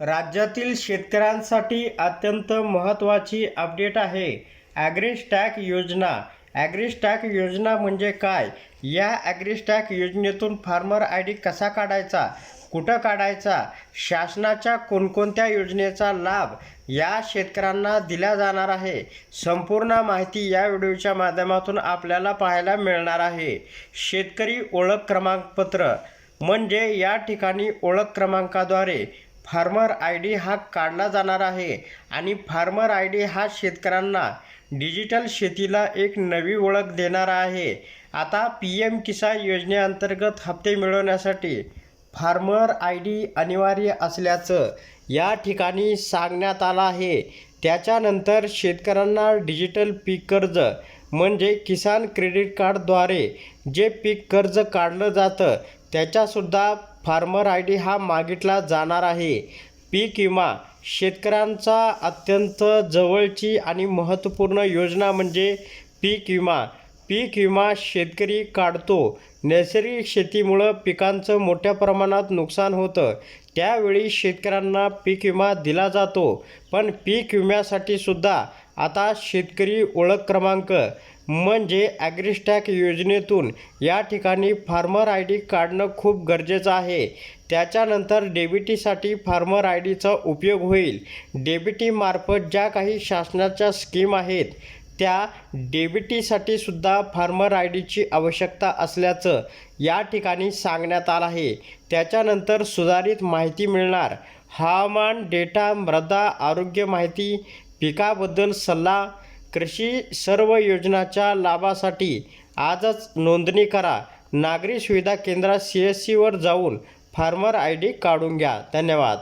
राज्यातील शेतकऱ्यांसाठी अत्यंत महत्त्वाची अपडेट आहे. ॲग्रीस्टॅक योजना. ॲग्रीस्टॅक योजना म्हणजे काय? या ॲग्रीस्टॅक योजनेतून फार्मर आय डी कसा काढायचा? कुठं काढायचा? शासनाच्या कोणकोणत्या योजनेचा लाभ या शेतकऱ्यांना दिला जाणार आहे? संपूर्ण माहिती या व्हिडिओच्या माध्यमातून आपल्याला पाहायला मिळणार आहे. शेतकरी ओळख क्रमांकपत्र. म्हणजे या ठिकाणी ओळख क्रमांकाद्वारे फार्मर आय डी हा काढला जाणार आहे आणि फार्मर आय डी हा शेतकऱ्यांना डिजिटल शेतीला एक नवी ओळख देणारा आहे. आता पी एम किसान योजनेअंतर्गत हप्ते मिळवण्यासाठी फार्मर आय डी अनिवार्य असल्याचं या ठिकाणी सांगण्यात आलं आहे. त्याच्यानंतर शेतकऱ्यांना डिजिटल पीक कर्ज म्हणजे किसान क्रेडिट कार्डद्वारे जे पीक कर्ज काढलं जातं त्याच्यासुद्धा फार्मर आय डी हा मागितला जाणार आहे. पीक विमा शेतकऱ्यांचा अत्यंत जवळची आणि महत्त्वपूर्ण योजना म्हणजे पीक विमा पीक विमा शेतकरी काढतो. नैसर्गिक शेतीमुळं पिकांचं मोठ्या प्रमाणात नुकसान होतं. त्यावेळी शेतकऱ्यांना पीक विमा दिला जातो. पण पीक विम्यासाठी सुद्धा आता शेतकरी ओळख क्रमांक म्हणजे ॲग्रिस्टॅक योजनेतून या ठिकाणी फार्मर आय डी काढणं खूप गरजेचं आहे. त्याच्यानंतर डेबिटीसाठी फार्मर आय डीचा उपयोग होईल. डेबिटीमार्फत ज्या काही शासनाच्या स्कीम आहेत त्या डेबिटीसाठी सुद्धा फार्मर आय डीची आवश्यकता असल्याचं या ठिकाणी सांगण्यात आलं आहे. त्याच्यानंतर सुधारित माहिती मिळणार. हवामान डेटा मृदा आरोग्य माहिती पिकाबद्दल सल्ला कृषी सर्व योजनाच्या लाभासाठी आजच नोंदणी करा. नागरी सुविधा केंद्रात सी एस सीवर जाऊन फार्मर आय डी काढून घ्या. धन्यवाद.